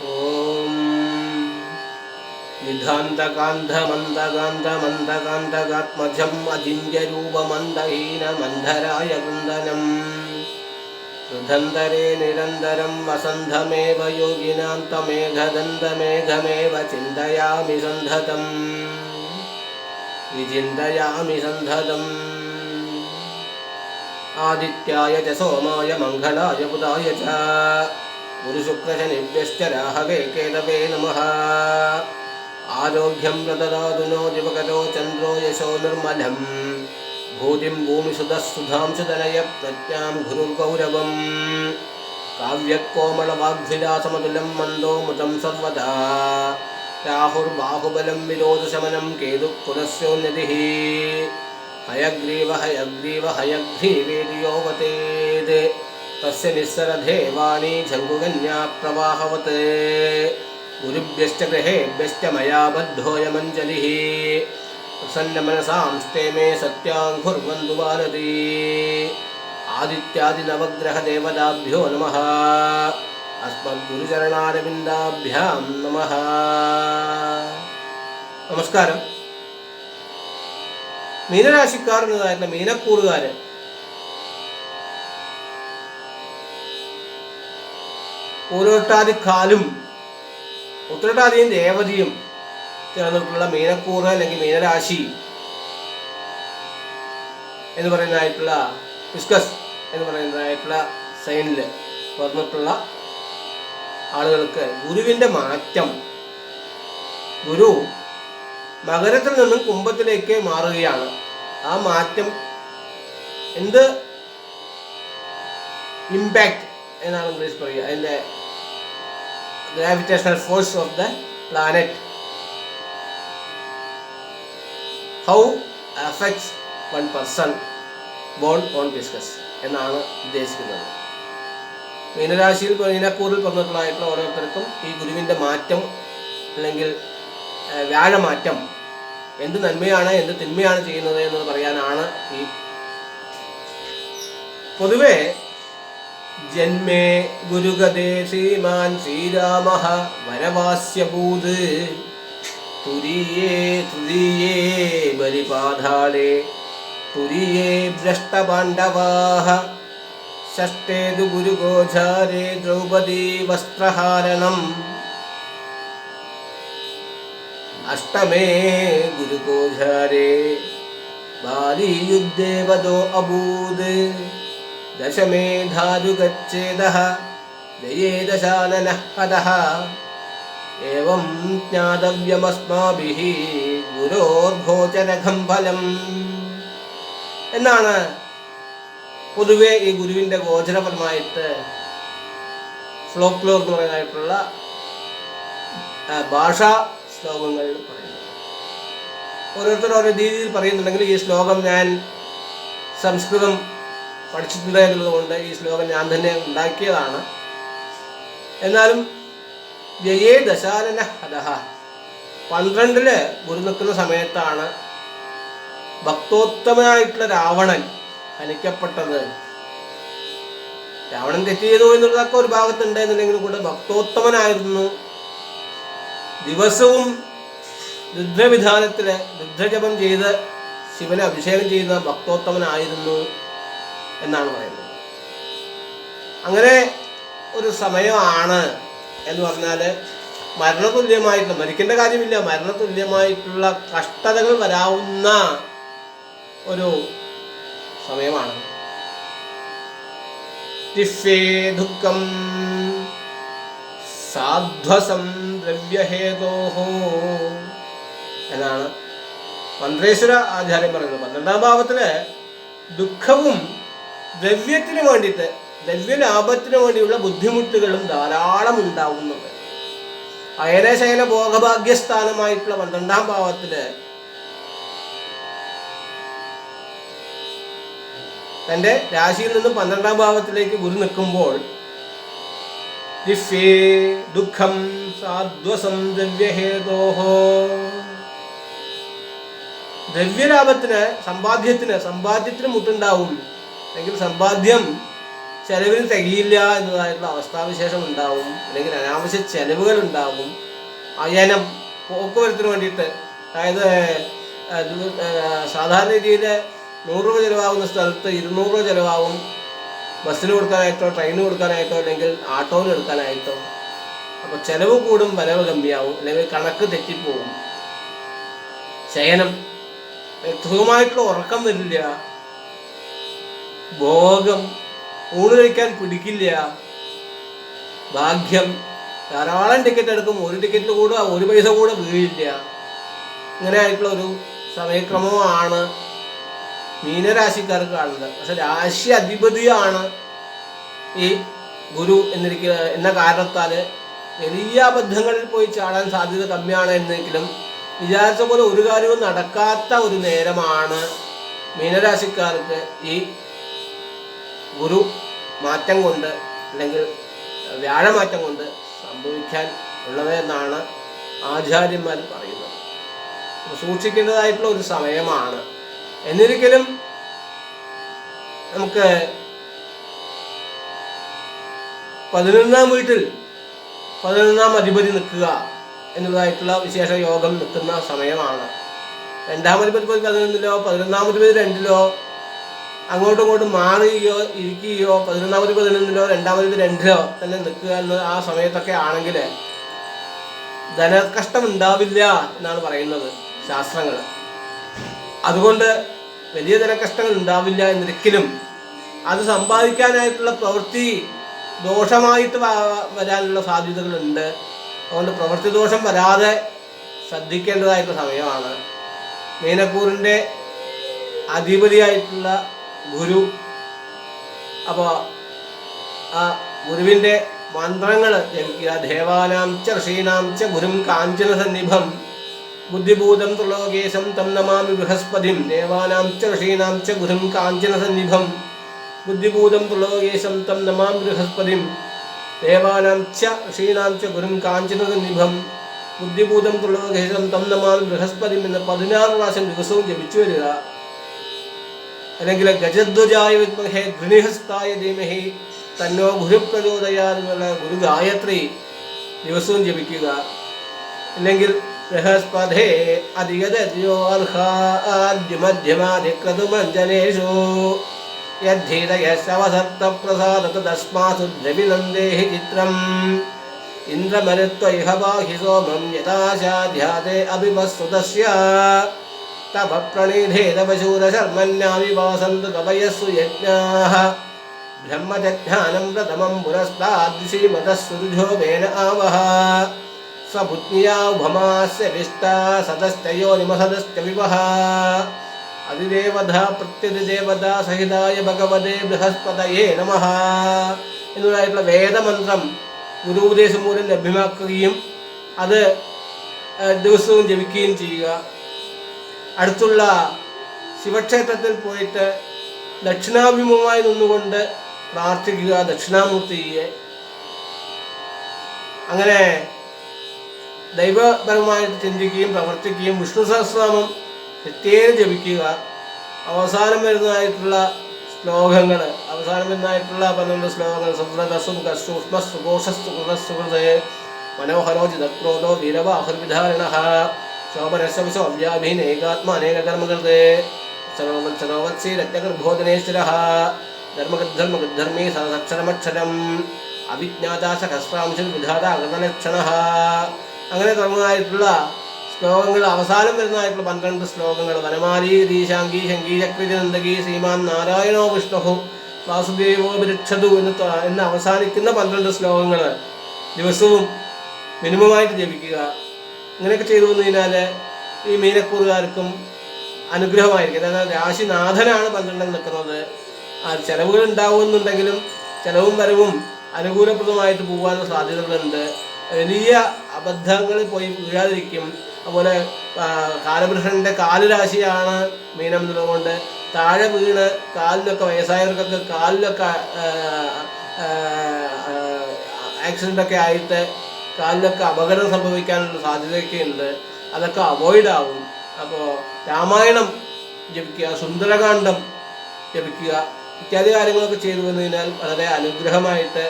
ॐ निधान्तकान्धमन्दकान्तमन्दकान्तकात्मजम् अजिन्यरूपमन्दहीनमन्धराय कुन्दनम् निरन्तरं वसन्धमेव योगिनां चिन्तयामि सन्धतम् विचिन्तयामि सन्धतम् आदित्याय च सोमाय मङ्गलाय बुधाय च गुरुशुक्रशनिभ्यश्च राहवे केतवे नमः। आरोग्यं प्रददातु नो दिवगतो चन्द्रो यशो निर्मलम्। भूतिं भूमिसुतः सुधां सुतनयप्रज्ञां गुरुर्गौरवम्। काव्यकोमलवाग्भिलासमतुलं मन्दोमुतं सर्वदा। राहुर्बाहुबलं विरोधशमनं केतुः पुरस्योन्नतिः हयग्रीव हयग्रीव हयग्रीवेति योगतेत् तस्य निःसरधे वाणी झङ्कुकन्या प्रवाहवत् गुरुभ्यश्च गृहेभ्यश्च मया बद्धोऽयमञ्जलिः प्रसन्नमनसांस्ते मे सत्याङ्कुर्वन्तु भारती आदित्यादिनवग्रहदेवताभ्यो नमः अस्मद्गुरुचरणारविन्दाभ्यां नमः നമസ്കാരം മീനരാശിക്കാരനായിരുന്ന മീനക്കൂറുകാര് പൂരോട്ടാതി കാലും ഉത്തരട്ടാതിയും രേവതിയും ചേർന്നിട്ടുള്ള മീനക്കൂറ് അല്ലെങ്കിൽ മീനരാശി എന്ന് പറയുന്നതായിട്ടുള്ള ഡിസ്കസ് എന്ന് പറയുന്നതായിട്ടുള്ള സൈനിൽ പറഞ്ഞിട്ടുള്ള ആളുകൾക്ക് ഗുരുവിന്റെ മാറ്റം. ഗുരു മകരത്തിൽ നിന്നും കുംഭത്തിലേക്ക് മാറുകയാണ്. ആ മാറ്റം എന്ത്? ഇമ്പാക്റ്റ് എന്നാണ് ഇംഗ്ലീഷ് പറയുക. അതിന്റെ gravitational force of the planet how affects one person born on discuss എന്നാണ് ഉദ്ദേശിക്കുന്നത്. മീനരാശിയിൽ മീനക്കൂറിൽ പറഞ്ഞിട്ടുള്ളതായിട്ടുള്ള ഓരോരുത്തർക്കും ഈ ഗുരുവിന്റെ മാറ്റം അല്ലെങ്കിൽ വ്യാഴമാറ്റം എന്ത് നന്മയാണ് എന്ത് തിന്മയാണ് ചെയ്യുന്നത് എന്ന് പറയാനാണ് ഈ പൊതുവെ ജന്മേ ഗുരുഗതേ ശ്രീമാൻ ശ്രീരാമ വനവാസ്യഭൂത് തുരീയേ തൃതീയേ ബലിപാതാളേ തുരീയേ ഭ്രഷ്ടപാണ്ഡവാഹ ഷഷ്ടേ തു ഗുരുഗോചാരേ ദ്രൗപദീ വസ്ത്രഹാരണം. അഷ്ടമേ ഗുരുഗോചാരേ ബാലിയുദ്ധേ വധോ അഭൂത്. दशमे धातुगच्छेदः व्ययेदशाननः पदः एवं ज्ञातव्യമस्माभिः ഗുരോർഭോചനഖം ഫലം എന്നാണ് പൊതുവെ ഈ ഗുരുവിന്റെ ഗോചരപരമായിട്ട് ഫ്ലോക്ലോർ എന്ന് പറയുന്നതായിട്ടുള്ള ഭാഷാ ശ്ലോകങ്ങൾ പറയുന്നത്. ഓരോരുത്തരും ഓരോ രീതിയിൽ പറയുന്നുണ്ടെങ്കിൽ ഈ ശ്ലോകം ഞാൻ സംസ്കൃതം പഠിച്ചിട്ടുണ്ട് എന്നുള്ളതുകൊണ്ട് ഈ ശ്ലോകം ഞാൻ തന്നെ ഉണ്ടാക്കിയതാണ്. എന്നാലും ജയേ ദശാനന ഹതഹ. പന്ത്രണ്ടിൽ ഗുരു നിൽക്കുന്ന സമയത്താണ് ഭക്തോത്തമനായിട്ടുള്ള രാവണൻ ഹനിക്കപ്പെട്ടത്. രാവണൻ തെറ്റ് ചെയ്തു എന്നുള്ളതൊക്കെ ഒരു ഭാഗത്തുണ്ട് എന്നുണ്ടെങ്കിലും കൂടെ ഭക്തോത്തമനായിരുന്നു. ദിവസവും രുദ്രവിധാനത്തിൽ രുദ്രജപം ചെയ്ത് ശിവനെ അഭിഷേകം ചെയ്യുന്ന ഭക്തോത്തമനായിരുന്നു. എന്നാണ് പറയുന്നത്. അങ്ങനെ ഒരു സമയമാണ് എന്ന് പറഞ്ഞാൽ മരണതുല്യമായിട്ടുള്ള മരിക്കേണ്ട കാര്യമില്ല മരണതുല്യമായിട്ടുള്ള കഷ്ടതകൾ വരാവുന്ന ഒരു സമയമാണ്. ദുഃഖം സാധ്വസം ദ്രവ്യഹേതോ എന്നാണ് മന്ത്രേശ്വര ആചാര്യം പറയുന്നത്. പന്ത്രണ്ടാം ഭാവത്തിൽ ദുഃഖവും ദ്രവ്യത്തിന് വേണ്ടിയിട്ട് ദ്രവ്യലാഭത്തിന് വേണ്ടിയുള്ള ബുദ്ധിമുട്ടുകളും ധാരാളം ഉണ്ടാവുന്നുണ്ട്. അയനശയന ഭോഗഭാഗ്യസ്ഥാനമായിട്ടുള്ള പന്ത്രണ്ടാം ഭാവത്തിൽ തന്റെ രാശിയിൽ നിന്നും പന്ത്രണ്ടാം ഭാവത്തിലേക്ക് ഗുരു നിൽക്കുമ്പോൾ ദുഃഖം സാധ്വസം ദ്രവ്യഹേതോഹോ ദ്രവ്യലാഭത്തിന് സമ്പാദ്യത്തിന് സമ്പാദ്യത്തിന് മുട്ടുണ്ടാവും അല്ലെങ്കിൽ സമ്പാദ്യം ചെലവിന് തികയില്ല എന്നതായിട്ടുള്ള അവസ്ഥാവിശേഷം ഉണ്ടാവും അല്ലെങ്കിൽ അനാവശ്യ ചെലവുകൾ ഉണ്ടാവും അയനം പോക്കുവരത്തിന് വേണ്ടിയിട്ട് അതായത് സാധാരണ രീതിയിൽ നൂറ് രൂപ ചിലവാകുന്ന സ്ഥലത്ത് ഇരുന്നൂറ് രൂപ ചിലവാകും. ബസ്സിന് കൊടുക്കാനായിട്ടോ ട്രെയിനിന് കൊടുക്കാനായിട്ടോ അല്ലെങ്കിൽ ആട്ടോയിൽ എടുക്കാനായിട്ടോ. അപ്പോൾ ചിലവ് കൂടും വരവ് കമ്മിയാവും അല്ലെങ്കിൽ കണക്ക് തെറ്റിപ്പോവും. ശയനം സുഖമായിട്ടുള്ള ഉറക്കം വരില്ല. ഭോഗം ഊണ് കഴിക്കാൻ കുടിക്കില്ല. ഭാഗ്യം ധാരാളം ടിക്കറ്റ് എടുക്കും. ഒരു ടിക്കറ്റ് കൂടെ ഒരു പൈസ കൂടെ വീഴില്ല. ഇങ്ങനെ ആയിട്ടുള്ള ഒരു സമയക്രമമാണ് മീനരാശിക്കാർക്ക് കാണുന്നത്. പക്ഷെ രാശി അധിപതിയാണ് ഈ ഗുരു എന്നിരിക്ക എന്ന കാരണത്താൽ വലിയ അബദ്ധങ്ങളിൽ പോയി ചാടാൻ സാധ്യത കമ്മിയാണ് എന്നെങ്കിലും വിചാരിച്ച പോലെ ഒരു കാര്യവും നടക്കാത്ത ഒരു നേരമാണ് മീനരാശിക്കാർക്ക് ഈ ഗുരു മാറ്റം കൊണ്ട് അല്ലെങ്കിൽ വ്യാഴമാറ്റം കൊണ്ട് സംഭവിക്കാൻ ഉള്ളത് എന്നാണ് ആചാര്യന്മാർ പറയുന്നത്. സൂക്ഷിക്കേണ്ടതായിട്ടുള്ള ഒരു സമയമാണ്. എന്നിരിക്കലും നമുക്ക് പതിനൊന്നാം വീട്ടിൽ പതിനൊന്നാം അധിപതി നിൽക്കുക എന്നതായിട്ടുള്ള വിശേഷ യോഗം നിൽക്കുന്ന സമയമാണ്. രണ്ടാം അധിപതി പതിനൊന്നിലോ പതിനൊന്നാം അധിപതി രണ്ടിലോ അങ്ങോട്ടും ഇങ്ങോട്ടും മാറുകയോ ഇരിക്കുകയോ പതിനൊന്നാമത് പതിനൊന്നിലോ രണ്ടാമത് രണ്ടിലോ തന്നെ നിൽക്കുക എന്ന് ആ സമയത്തൊക്കെ ആണെങ്കിൽ ധനകഷ്ടം ഉണ്ടാവില്ല എന്നാണ് പറയുന്നത് ശാസ്ത്രങ്ങൾ. അതുകൊണ്ട് വലിയ ധനകഷ്ടങ്ങൾ ഉണ്ടാവില്ല എന്നൊരിക്കലും അത് സമ്പാദിക്കാനായിട്ടുള്ള പ്രവൃത്തി ദോഷമായിട്ട് വരാനുള്ള സാധ്യതകളുണ്ട്. അതുകൊണ്ട് പ്രവൃത്തി ദോഷം വരാതെ ശ്രദ്ധിക്കേണ്ടതായിട്ടുള്ള സമയമാണ്. മീനക്കൂറിന്റെ അധിപതിയായിട്ടുള്ള ഗുരു. അപ്പോൾ ആ ഗുരുവിന്റെ മന്ത്രങ്ങൾ ജപിക്കുക ദേവാനാം ച ഋഷീണാം ച ഗുരും കാഞ്ചന സന്നിഭം. ബുദ്ധിഭൂതം ത്രിലോകേശം തം നമാമി ബൃഹസ്പതിം. ദേവാനാം ച ഋഷീണാം ച ഗുരും കാഞ്ചന സന്നിഭം. ബുദ്ധിഭൂതം ത്രിലോകേശം തം നമാം ബൃഹസ്പതിം. ദേവാനാം ച ഋഷീണാം ച ഗുരും കാഞ്ചന സന്നിഭം. ബുദ്ധിഭൂതം ത്രിലോകേശം തം നമാമി ബൃഹസ്പതിം എന്ന് പതിനാറ് പ്രാവശ്യം ദിവസവും ജപിച്ചു വരിക. അല്ലെങ്കിൽ ഗജധ്വജായ വിദ്മഹേ ഗൃണിഹസ്തായ ധീമഹി തന്നോ ഗുരുപ്രചോദയാന്നുള്ള ഗുരു ഗായത്രി ദിവസവും ജപിക്കുക അല്ലെങ്കിൽ ബൃഹസ്പതേ അധികതയോ അർഹാദ്യമധ്യമാധിക്രതുമഞ്ജനേഷു യദ്ധീതയശവസക്ത പ്രസാദത തസ്മാസു ദ്രവിനന്ദേഹി ചിത്രം ഇന്ദ്രമരുത്വൈഹ ബാഹി സോമം യഥാശാധ്യാതെ തപ പ്രണീധേതപശൂരശർമ്മന്യാവിവാസന്തു കവയസ്സു യജ്ഞാः ബ്രഹ്മജജ്ഞാനം പ്രഥമം പുരസ്താദ്ശ്രീമതഃ വേന ആവഹ. വിഷ്ടാ സദശ്ചയോ നിമസദശ്ച വിവഹ. അതിദേവത പ്രത്യതിദേവത സഹിതായ ഭഗവതേ ബൃഹസ്പതയേ നമ എന്നതായിട്ടുള്ള വേദമന്ത്രം ഗുരുപദേശം മൂലം ലഭ്യമാക്കുകയും അത് ദിവസവും ജപിക്കുകയും ചെയ്യുക. അടുത്തുള്ള ശിവക്ഷേത്രത്തിൽ പോയിട്ട് ദക്ഷിണാഭിമുഖമായി നിന്നുകൊണ്ട് പ്രാർത്ഥിക്കുക ദക്ഷിണാമൂർത്തിയെ. അങ്ങനെ ദൈവപരമായിട്ട് ചിന്തിക്കുകയും പ്രവർത്തിക്കുകയും വിഷ്ണു സഹസ്രനാമം നിത്യേന ജപിക്കുക. അവസാനം വരുന്നതായിട്ടുള്ള ശ്ലോകങ്ങൾ അവസാനം വരുന്നതായിട്ടുള്ള പന്ത്രണ്ട് ശ്ലോകങ്ങൾ കോശസ്തു കൃതസുഹൃതയെ മനോഹരോ ജിതക്രോധോ വീരവാഹുർവിധാരണ ശോഭനശംസോ അവ്യാഭീനേകാത്മ അനേക കർമ്മകൃതേ സർവവത് സർവവത്സി രത്നഗർഭോധനേശ്വര ധർമ്മഗദ്ധർമ്മഗദ്ധർമ്മീ സദക്ഷരമക്ഷരം അവിജ്ഞാത സഹസ്രാംശം വിധാത അകൃതലക്ഷണ അങ്ങനെ തുടങ്ങുന്നതായിട്ടുള്ള ശ്ലോകങ്ങൾ അവസാനം വരുന്നതായിട്ടുള്ള പന്ത്രണ്ട് ശ്ലോകങ്ങൾ. വനമാലി ദീശാംഗി ശങ്കി ചക്രി നന്ദകി ശ്രീമാൻ നാരായണോ വിഷ്ണു. വാസുദേവോ വിരക്ഷതു എന്ന് എന്ന് അവസാനിക്കുന്ന പന്ത്രണ്ട് ശ്ലോകങ്ങൾ ദിവസവും മിനിമമായിട്ട് ജപിക്കുക. ഇങ്ങനെയൊക്കെ ചെയ്തു വന്നു കഴിഞ്ഞാൽ ഈ മീനക്കൂറുകാർക്കും അനുഗ്രഹമായിരിക്കും. അതായത് രാശിനാഥനാണ് പന്ത്രണ്ടിൽ നിൽക്കുന്നത്. ആ ചെലവുകൾ ഉണ്ടാവുമെന്നുണ്ടെങ്കിലും ചിലവും വരവും അനുകൂലപ്രദമായിട്ട് പോകാനുള്ള സാധ്യതകളുണ്ട്. വലിയ അബദ്ധങ്ങളിൽ പോയി വീഴാതിരിക്കും. അതുപോലെ കാലപുരുഷന്റെ കാലുരാശിയാണ് മീനം എന്നുള്ളതുകൊണ്ട് താഴെ വീണ് കാലിലൊക്കെ വയസ്സായവർക്കൊക്കെ കാലിലൊക്കെ ആക്സിഡന്റ് ഒക്കെ ആയിട്ട് കാലിലൊക്കെ അപകടം സംഭവിക്കാനുള്ള സാധ്യതയൊക്കെ ഉണ്ട് അതൊക്കെ അവോയ്ഡ് ആവും. അപ്പോൾ രാമായണം ജപിക്കുക സുന്ദരകാന്ഡം ജപിക്കുക ഇത്യാദി കാര്യങ്ങളൊക്കെ ചെയ്തു വന്നതിനാൽ വളരെ അനുഗ്രഹമായിട്ട്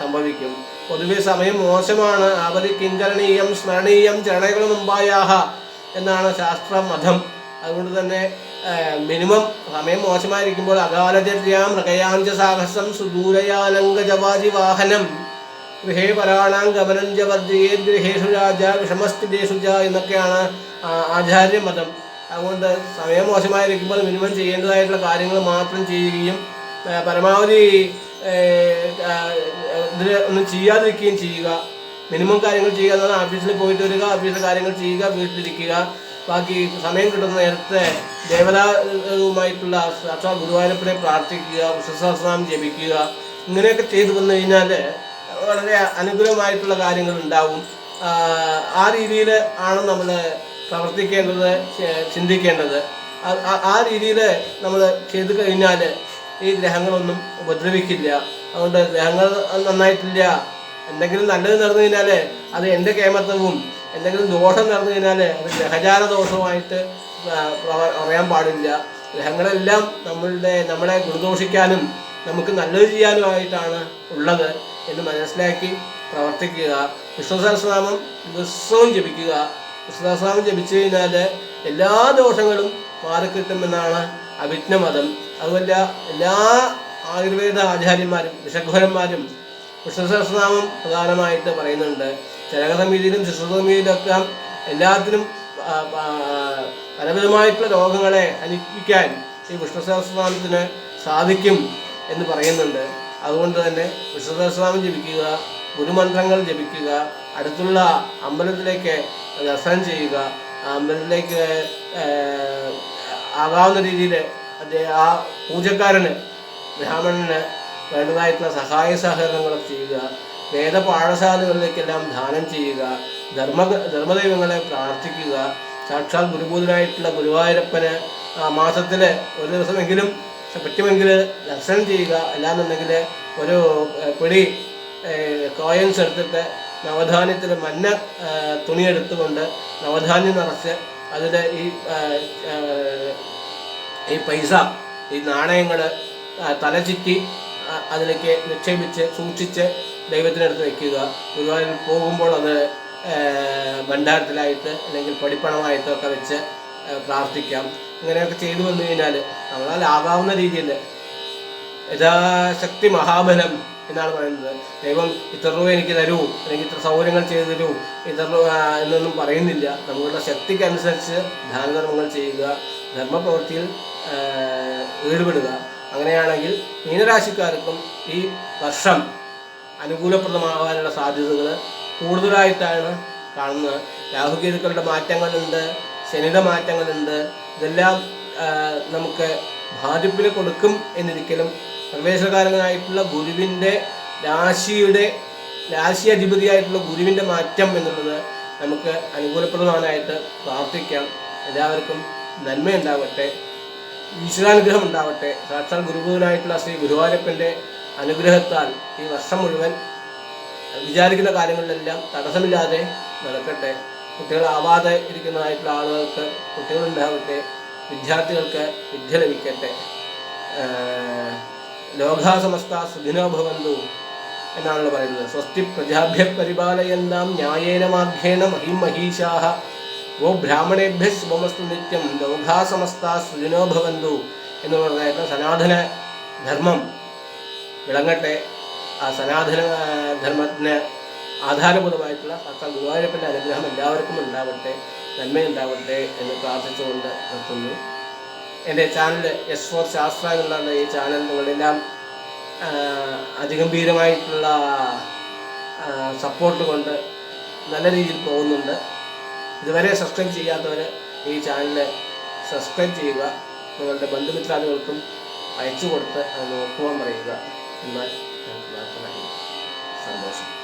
സംഭവിക്കും. പൊതുവെ സമയം മോശമാണ്. അവധി കിങ്കരണീയം സ്മരണീയം ചരണകൾ മുമ്പായാഹ എന്നാണ് ശാസ്ത്ര മതം. അതുകൊണ്ട് തന്നെ മിനിമം സമയം മോശമായിരിക്കുമ്പോൾ അകാലചര്യാം മൃഗയാഞ്ച സാഹസം സുദൂരയാലങ്കജവാജി വാഹനം ഗൃഹേ പരാണാം ഗമനം ച വർജയേ ഗൃഹേഷു രാജ വിഷമസ്ഥിതേഷു ച എന്നൊക്കെയാണ് ആചാര്യ മതം. അതുകൊണ്ട് സമയം മോശമായിരിക്കുമ്പോൾ മിനിമം ചെയ്യേണ്ടതായിട്ടുള്ള കാര്യങ്ങൾ മാത്രം ചെയ്യുകയും പരമാവധി ഇതിൽ ഒന്നും ചെയ്യാതിരിക്കുകയും ചെയ്യുക. മിനിമം കാര്യങ്ങൾ ചെയ്യുക എന്ന് പറഞ്ഞാൽ ഓഫീസിൽ പോയിട്ട് വരിക ഓഫീസിലെ കാര്യങ്ങൾ ചെയ്യുക വീട്ടിലിരിക്കുക. ബാക്കി സമയം കിട്ടുന്ന നേരത്തെ ദേവതാവുമായിട്ടുള്ള സാക്ഷാ ഗുരുവായൂരപ്പനെ പ്രാർത്ഥിക്കുക വിശ്വസാസനം ജപിക്കുക ഇങ്ങനെയൊക്കെ ചെയ്തു വന്നു കഴിഞ്ഞാൽ വളരെ അനുകൂലമായിട്ടുള്ള കാര്യങ്ങൾ ഉണ്ടാവും ആ, രീതിയിൽ ആണ് നമ്മൾ പ്രവർത്തിക്കേണ്ടത് ചിന്തിക്കേണ്ടത്. ആ- രീതിയിൽ നമ്മൾ ചെയ്തു കഴിഞ്ഞാൽ ഈ ഗ്രഹങ്ങളൊന്നും ഉപദ്രവിക്കില്ല. അതുകൊണ്ട് ഗ്രഹങ്ങൾ നന്നായിട്ടില്ല. എന്തെങ്കിലും നല്ലത് നടന്നു കഴിഞ്ഞാൽ അത് എന്റെ കേമത്വവും എന്തെങ്കിലും ദോഷം നടന്നു കഴിഞ്ഞാൽ അത് ഗ്രഹചാര ദോഷവുമായിട്ട് ആ, പറയാൻ പാടില്ല. ഗ്രഹങ്ങളെല്ലാം നമ്മളുടെ നമ്മളെ ഗുരുദോഷിക്കാനും നമുക്ക് നല്ലത് ചെയ്യാനുമായിട്ടാണ് ഉള്ളത് എന്ന് മനസ്സിലാക്കി പ്രവർത്തിക്കുക. വിഷ്ണു സഹസ്രനാമം ദിവസവും ജപിക്കുക. വിഷ്ണു സഹസ്രനാമം ജപിച്ചു കഴിഞ്ഞാൽ എല്ലാ ദോഷങ്ങളും മാറിക്കിട്ടുമെന്നാണ് അവിജ്ഞമതം. അതുമല്ല എല്ലാ ആയുർവേദ ആചാര്യന്മാരും വിഷഗ്വരന്മാരും വിഷ്ണു സഹസ്രനാമം പ്രധാനമായിട്ട് പറയുന്നുണ്ട്. ചരകസമിതിയിലും ശിശുസമിതിയിലൊക്കെ എല്ലാത്തിനും പലവിധമായിട്ടുള്ള രോഗങ്ങളെ ഹനിപ്പിക്കാൻ ഈ വിഷ്ണു സഹസ്രനാമത്തിന് സാധിക്കും. എന്ന് പറയുന്നുണ്ട്. അതുകൊണ്ട് തന്നെ വിശുദ്ധസ്വാമി ജപിക്കുക ഗുരുമന്ത്രങ്ങൾ ജപിക്കുക അടുത്തുള്ള അമ്പലത്തിലേക്ക് ദർശനം ചെയ്യുക അമ്പലത്തിലേക്ക് ആകാവുന്ന രീതിയിൽ ആ പൂജക്കാരന് ബ്രാഹ്മണന് വേണ്ടതായിട്ടുള്ള സഹായ സഹകരണങ്ങളൊക്കെ ചെയ്യുക വേദപാഠശാലകളിലേക്കെല്ലാം ദാനം ചെയ്യുക ധർമ്മ ധർമ്മദൈവങ്ങളെ പ്രാർത്ഥിക്കുക. സാക്ഷാൽ ഗുരുഭൂതനായിട്ടുള്ള ഗുരുവായൂരപ്പന് മാസത്തിൽ ഒരു ദിവസമെങ്കിലും പറ്റുമെങ്കിൽ ദർശനം ചെയ്യുക അല്ലാന്നുണ്ടെങ്കിൽ ഒരു പിടി കോയൻസ് എടുത്തിട്ട് നവധാന്യത്തിൽ മഞ്ഞ തുണി എടുത്തുകൊണ്ട് നവധാന്യം നിറച്ച് അതിൽ ഈ ഈ പൈസ ഈ നാണയങ്ങൾ തലചുറ്റി അതിലേക്ക് നിക്ഷേപിച്ച് സൂക്ഷിച്ച് ദൈവത്തിനടുത്ത് വയ്ക്കുക ഗുരുവായൂരിൽ പോകുമ്പോൾ അത് ഭണ്ഡാരത്തിലായിട്ട് അല്ലെങ്കിൽ പടിപ്പണമായിട്ടൊക്കെ വെച്ച് പ്രാർത്ഥിക്കാം. ഇങ്ങനെയൊക്കെ ചെയ്തു വന്നു കഴിഞ്ഞാൽ നമ്മളാൽ ആകാവുന്ന രീതിയിൽ യഥാശക്തി മഹാബലം എന്നാണ് പറയുന്നത്. ദൈവം ഇത്ര രൂപ എനിക്ക് തരൂ അല്ലെങ്കിൽ ഇത്ര സൗകര്യങ്ങൾ ചെയ്തു തരൂ ഇത്ര രൂപ എന്നൊന്നും പറയുന്നില്ല. നമ്മളുടെ ശക്തിക്കനുസരിച്ച് ദാനധർമ്മങ്ങൾ ചെയ്യുക ധർമ്മപ്രവൃത്തിയിൽ ഈടുപെടുക. അങ്ങനെയാണെങ്കിൽ മീനരാശിക്കാർക്കും ഈ വർഷം അനുകൂലപ്രദമാകാനുള്ള സാധ്യതകൾ കൂടുതലായിട്ടാണ് കാണുന്നത്. രാഹുകേതുക്കളുടെ മാറ്റങ്ങളുണ്ട് ശനിയുടെ മാറ്റങ്ങളുണ്ട്. ഇതെല്ലാം നമുക്ക് ബാധിപ്പിന് കൊടുക്കും എന്നിരിക്കലും പ്രവേശകാരനായിട്ടുള്ള ഗുരുവിന്റെ രാശിയുടെ രാശി അധിപതിയായിട്ടുള്ള ഗുരുവിന്റെ മാറ്റം എന്നുള്ളത് നമുക്ക് അനുകൂലപ്രദമാനായിട്ട് പ്രാർത്ഥിക്കാം. എല്ലാവർക്കും നന്മയുണ്ടാവട്ടെ. ഈശ്വരാനുഗ്രഹം ഉണ്ടാവട്ടെ. സാക്ഷാൽ ഗുരുഭൂതനായിട്ടുള്ള ശ്രീ ഗുരുവായൂരപ്പന്റെ അനുഗ്രഹത്താൽ ഈ വർഷം മുഴുവൻ വിചാരിക്കുന്ന കാര്യങ്ങളിലെല്ലാം തടസ്സമില്ലാതെ നടക്കട്ടെ. കുട്ടികളാവാതെ ഇരിക്കുന്നതായിട്ടുള്ള ആളുകൾക്ക് കുട്ടികളുണ്ടാവട്ടെ വിദ്യാർത്ഥികൾക്ക് വിദ്യ ലഭിക്കട്ടെ. ലോകാസമസ്ത സുഖിനോ ഭവന്തു എന്നാണല്ലോ പറയുന്നത്. സ്വസ്തി പ്രജാഭ്യ പരിപാലയന്താം ന്യായേന മാർഗേണ മഹീം മഹീഷാഹ ഓ ബ്രാഹ്മണേഭ്യ ശുഭമസ്തു നിത്യം ലോകാസമസ്ത സുഖിനോ ഭവന്തു എന്ന് പറഞ്ഞായിട്ട് സനാതന ധർമ്മം വിളങ്ങട്ടെ. ആ സനാതന ധർമ്മത്തിന് ആധാരഭൂതമായിട്ടുള്ള ഭർത്താവ് ഗുരുവായൂരപ്പന്റെ അനുഗ്രഹം എല്ലാവർക്കും ഉണ്ടാവട്ടെ നന്മയുണ്ടാവട്ടെ എന്ന് പ്രാർത്ഥിച്ചുകൊണ്ട് നിർത്തുന്നു. എന്റെ ചാനൽ എസ് ഫോർ ശാസ്ത്ര എന്നുള്ള ഈ ചാനൽ നിങ്ങളെല്ലാം അതിഗംഭീരമായിട്ടുള്ള സപ്പോർട്ട് കൊണ്ട് നല്ല രീതിയിൽ പോകുന്നുണ്ട്. ഇതുവരെ സബ്സ്ക്രൈബ് ചെയ്യാത്തവർ ഈ ചാനൽ സബ്സ്ക്രൈബ് ചെയ്യുക നിങ്ങളുടെ ബന്ധുമിത്രാദികൾക്കും അയച്ചു കൊടുത്ത് അത് നോക്കുവാൻ പറയുക. എന്നാൽ ഞങ്ങൾക്ക് സന്തോഷം.